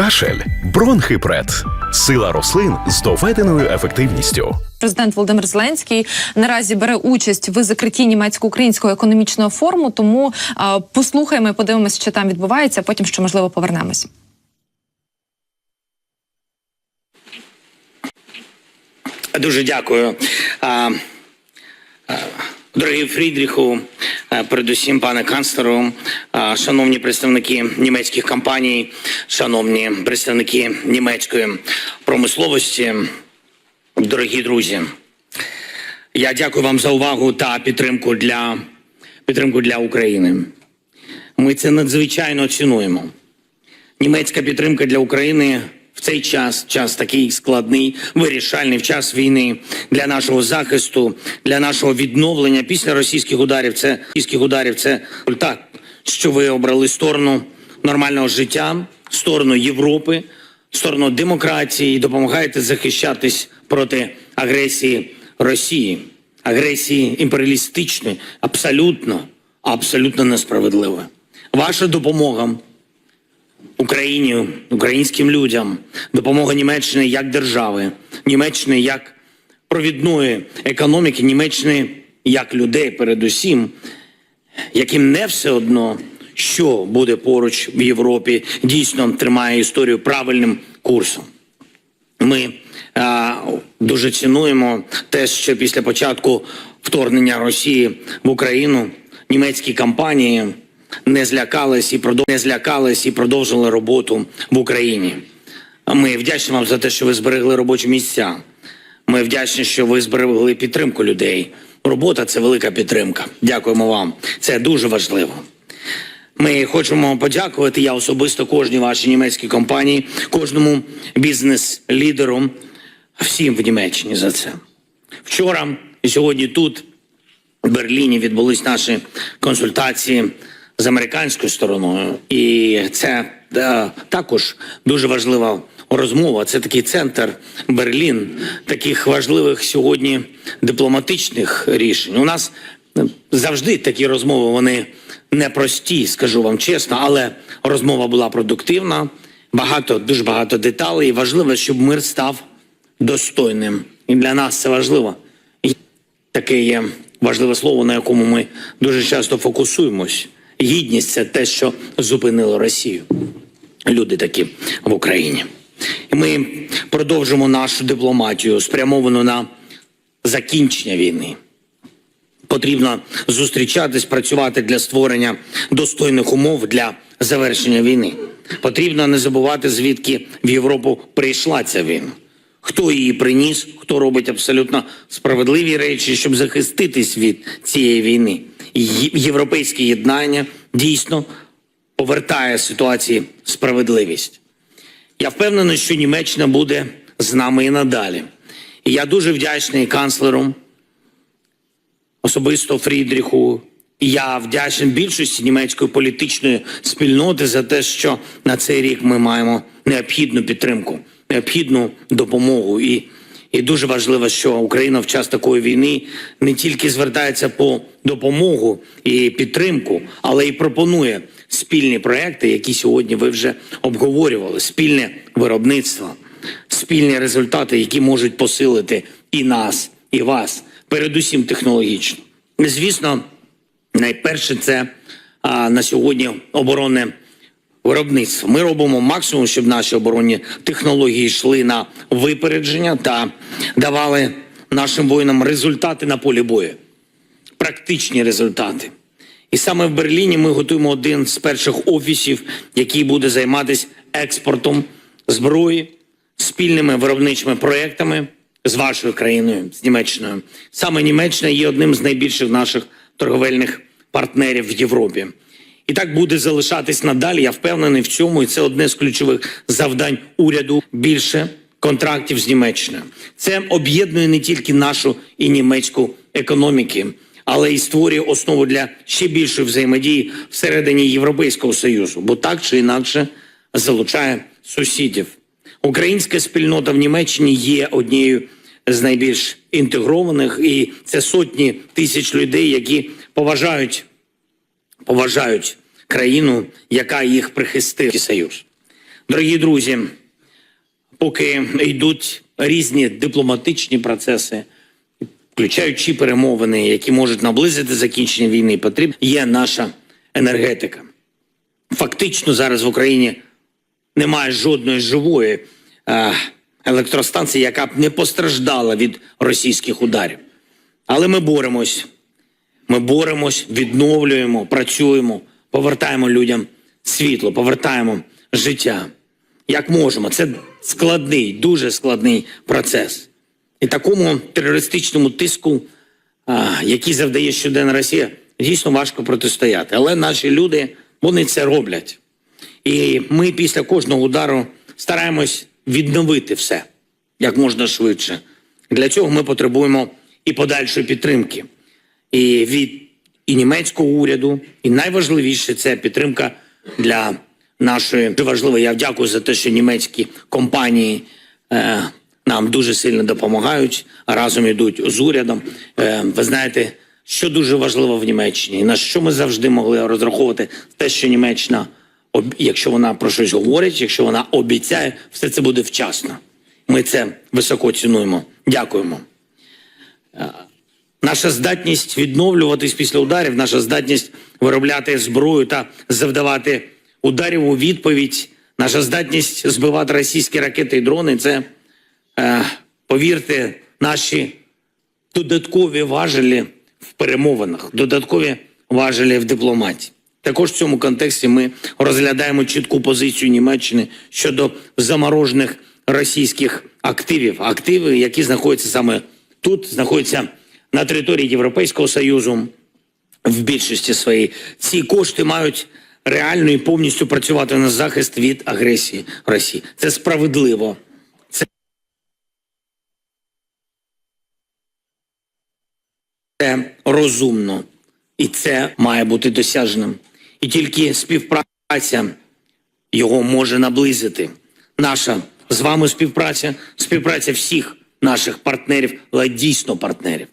Кашель, бронхипред, сила рослин з доведеною ефективністю. Президент Володимир Зеленський наразі бере участь в закритті німецько-українського економічного форуму. Тому а, послухаємо і подивимося, що там відбувається. а Потім ще можливо повернемось. Дуже дякую. А, а, Дорогий Фрідріху, передусім, пане канцлеру, шановні представники німецьких компаній, шановні представники німецької промисловості, дорогі друзі, я дякую вам за увагу та підтримку для, підтримку для України. Ми це надзвичайно цінуємо. Німецька підтримка для України в цей час, час такий складний, вирішальний в час війни для нашого захисту, для нашого відновлення після російських ударів. Це російських ударів. Це результат, що ви обрали сторону нормального життя, сторону Європи, сторону демократії і допомагаєте захищатись проти агресії Росії, агресії імперіалістичної, абсолютно, абсолютно несправедливої. Ваша допомога Україні, українським людям, допомога Німеччини як держави, Німеччини як провідної економіки, Німеччини як людей, передусім, яким не все одно, що буде поруч в Європі, дійсно тримає історію правильним курсом. Ми а, дуже цінуємо те, що після початку вторгнення Росії в Україну німецькі компанії не злякались і продов... не злякались і продовжили роботу в Україні. Ми вдячні вам за те, що ви зберегли робочі місця. Ми вдячні, що ви зберегли підтримку людей. Робота це велика підтримка. Дякуємо вам. Це дуже важливо. Ми хочемо подякувати. Я особисто кожній вашій німецькій компанії, кожному бізнес-лідеру, всім в Німеччині за це. Вчора і сьогодні тут, в Берліні, відбулись наші консультації з американською стороною, і це е, також дуже важлива розмова. Це такий центр Берлін, таких важливих сьогодні дипломатичних рішень. У нас е, завжди такі розмови вони непрості, скажу вам чесно, але розмова була продуктивна. Багато, дуже багато деталей. І важливо, щоб мир став достойним. І для нас це важливо. І таке є важливе слово, на якому ми дуже часто фокусуємось. Гідність це те, що зупинило Росію. Люди такі в Україні. Ми продовжимо нашу дипломатію, спрямовану на закінчення війни. Потрібно зустрічатись, працювати для створення достойних умов для завершення війни. Потрібно не забувати, звідки в Європу прийшла ця війна. Хто її приніс, хто робить абсолютно справедливі речі, щоб захиститись від цієї війни. Європейське єднання дійсно повертає ситуації справедливість. Я впевнений, що Німеччина буде з нами і надалі. І я дуже вдячний канцлеру, особисто Фрідріху. І я вдячний більшості німецької політичної спільноти за те, що на цей рік ми маємо необхідну підтримку, необхідну допомогу. І, і дуже важливо, що Україна в час такої війни не тільки звертається по допомогу і підтримку, але й пропонує спільні проекти, які сьогодні ви вже обговорювали, спільне виробництво, спільні результати, які можуть посилити і нас, і вас, передусім технологічно. Звісно, найперше це а, на сьогодні оборонне виробництво. Ми робимо максимум, щоб наші оборонні технології йшли на випередження та давали нашим воїнам результати на полі бою, практичні результати. І саме в Берліні ми готуємо один з перших офісів, який буде займатися експортом зброї, спільними виробничими проектами з вашою країною, з Німеччиною. Саме Німеччина є одним з найбільших наших торговельних партнерів в Європі. І так буде залишатись надалі. Я впевнений в цьому, і це одне з ключових завдань уряду більше контрактів з Німеччиною. Це об'єднує не тільки нашу і німецьку економіки, але й створює основу для ще більшої взаємодії всередині Європейського союзу, бо так чи інакше залучає сусідів. Українська спільнота в Німеччині є однією з найбільш інтегрованих, і це сотні тисяч людей, які поважають поважають країну, яка їх прихистила союз. Дорогі друзі, поки йдуть різні дипломатичні процеси, включаючи перемовини, які можуть наблизити закінчення війни, потрібна є наша енергетика. Фактично зараз в Україні немає жодної живої е, електростанції, яка б не постраждала від російських ударів. Але ми боремось. Ми боремось, відновлюємо, працюємо, повертаємо людям світло, повертаємо життя. Як можемо. Це складний, дуже складний процес. І такому терористичному тиску, який завдає щоденна Росія, дійсно важко протистояти. Але наші люди вони це роблять. І ми після кожного удару стараємось відновити все як можна швидше. Для цього ми потребуємо і подальшої підтримки і від і німецького уряду, і найважливіше це підтримка для нашої важливо. Я дякую за те, що німецькі компанії е, нам дуже сильно допомагають, разом ідуть з урядом. Е, ви знаєте, що дуже важливо в Німеччині, на що ми завжди могли розраховувати те, що Німеччина, якщо вона про щось говорить, якщо вона обіцяє, все це буде вчасно. Ми це високо цінуємо. Дякуємо. Наша здатність відновлюватись після ударів, наша здатність виробляти зброю та завдавати ударів у відповідь, наша здатність збивати російські ракети і дрони це, е, повірте, наші додаткові важелі в перемовинах, додаткові важелі в дипломатії. Також в цьому контексті ми розглядаємо чітку позицію Німеччини щодо заморожених російських активів. Активи, які знаходяться саме тут, знаходяться на території Європейського Союзу в більшості своїй. Ці кошти мають реально і повністю працювати на захист від агресії Росії. Це справедливо. Це розумно, і це має бути досяжним. І тільки співпраця його може наблизити. Наша з вами співпраця, співпраця всіх наших партнерів, але дійсно партнерів,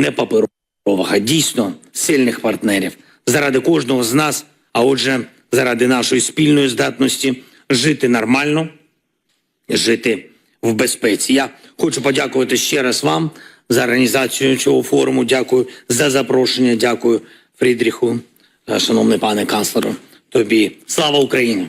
не паперових, а дійсно сильних партнерів заради кожного з нас, а отже, заради нашої спільної здатності жити нормально, жити в безпеці. Я хочу подякувати ще раз вам за організацію цього форуму. Дякую за запрошення. Дякую Фрідріху, е, шановний пане канцлеру. Тобі слава Україні!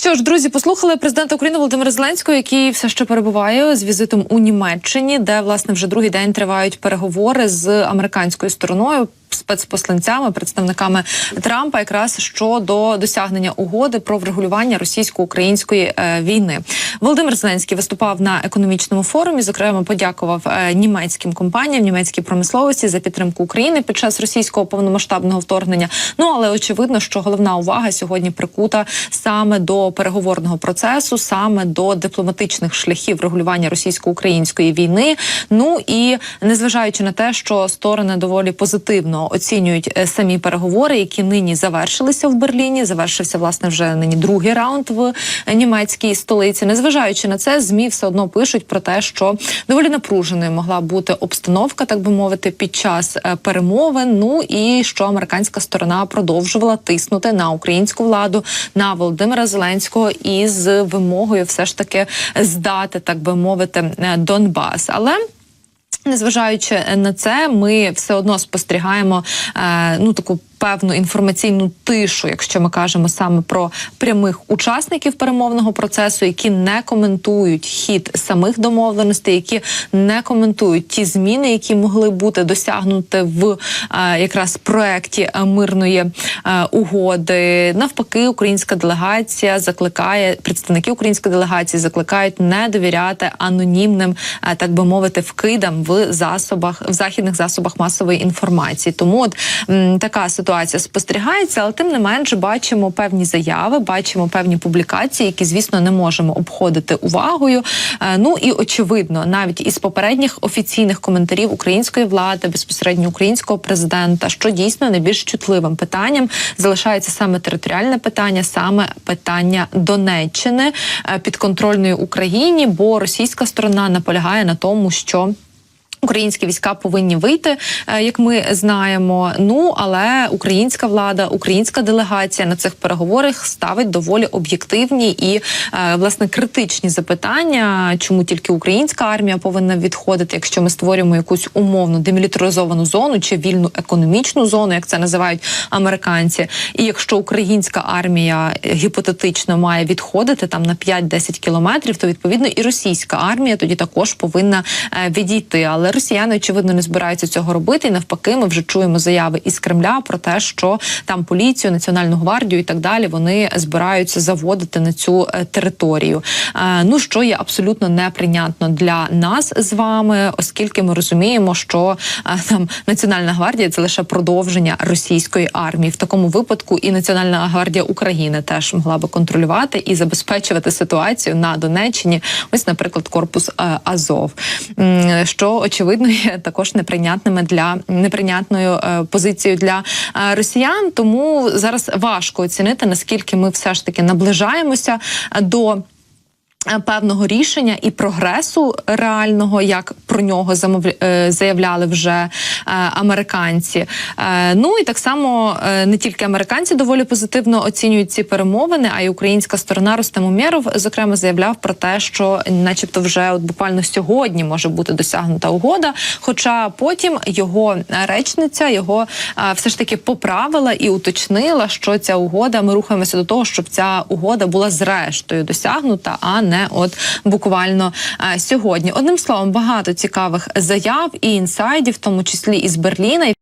Що ж, друзі, послухали президента України Володимира Зеленського, який все ще перебуває з візитом у Німеччині, де власне вже другий день тривають переговори з американською стороною. Спецпосланцями, представниками Трампа, якраз щодо досягнення угоди про врегулювання російсько-української е, війни. Володимир Зеленський виступав на економічному форумі. Зокрема, подякував е, німецьким компаніям, німецькій промисловості за підтримку України під час російського повномасштабного вторгнення. Ну але очевидно, що головна увага сьогодні прикута саме до переговорного процесу, саме до дипломатичних шляхів регулювання російсько-української війни. Ну і незважаючи на те, що сторони доволі позитивно оцінюють е, самі переговори, які нині завершилися в Берліні. Завершився власне вже нині другий раунд в е, німецькій столиці. Незважаючи на це, змі все одно пишуть про те, що доволі напруженою могла бути обстановка, так би мовити, під час е, перемовин. Ну і що американська сторона продовжувала тиснути на українську владу на Володимира Зеленського із вимогою, все ж таки здати, так би мовити, Донбас. Але Незважаючи на це, ми все одно спостерігаємо е, ну таку певну інформаційну тишу, якщо ми кажемо саме про прямих учасників перемовного процесу, які не коментують хід самих домовленостей, які не коментують ті зміни, які могли бути досягнути в е, якраз проекті мирної е, угоди. Навпаки, українська делегація закликає представники української делегації закликають не довіряти анонімним, е, так би мовити, вкидам в засобах в західних засобах масової інформації. Тому от м, така ситуація ситуація спостерігається, але тим не менш бачимо певні заяви, бачимо певні публікації, які, звісно, не можемо обходити увагою. Е, Ну і очевидно, навіть із попередніх офіційних коментарів української влади, безпосередньо українського президента, що дійсно найбільш чутливим питанням залишається саме територіальне питання, саме питання Донеччини е, підконтрольної Україні, бо російська сторона наполягає на тому, що Українські війська повинні вийти, е, як ми знаємо. Ну але українська влада, українська делегація на цих переговорах ставить доволі об'єктивні і е, власне критичні запитання, чому тільки українська армія повинна відходити, якщо ми створюємо якусь умовну демілітаризовану зону чи вільну економічну зону, як це називають американці. І якщо українська армія е, гіпотетично має відходити там на 5-10 кілометрів, то відповідно і російська армія тоді також повинна відійти. Але росіяни очевидно не збираються цього робити. І навпаки, ми вже чуємо заяви із Кремля про те, що там поліцію, національну гвардію і так далі вони збираються заводити на цю е, територію. Е, Ну що є абсолютно неприйнятно для нас з вами, оскільки ми розуміємо, що е, там Національна гвардія це лише продовження російської армії. В такому випадку і Національна гвардія України теж могла би контролювати і забезпечувати ситуацію на Донеччині. Ось, наприклад, корпус Азов, що очевидно є також неприйнятними для неприйнятною е, позицією для е, росіян. Тому зараз важко оцінити наскільки ми все ж таки наближаємося до. Е, Певного рішення і прогресу реального, як про нього е, заявляли вже е, американці. Ну і так само не тільки американці доволі позитивно оцінюють ці перемовини, а й українська сторона Рустем Умєров, зокрема, заявляв про те, що, начебто, вже от буквально сьогодні може бути досягнута угода. Хоча потім його речниця його все ж таки поправила і уточнила, що ця угода. Ми рухаємося до того, щоб ця угода була зрештою досягнута, а не от буквально е, сьогодні. Одним словом, багато цікавих заяв і інсайдів, в тому числі із Берліна.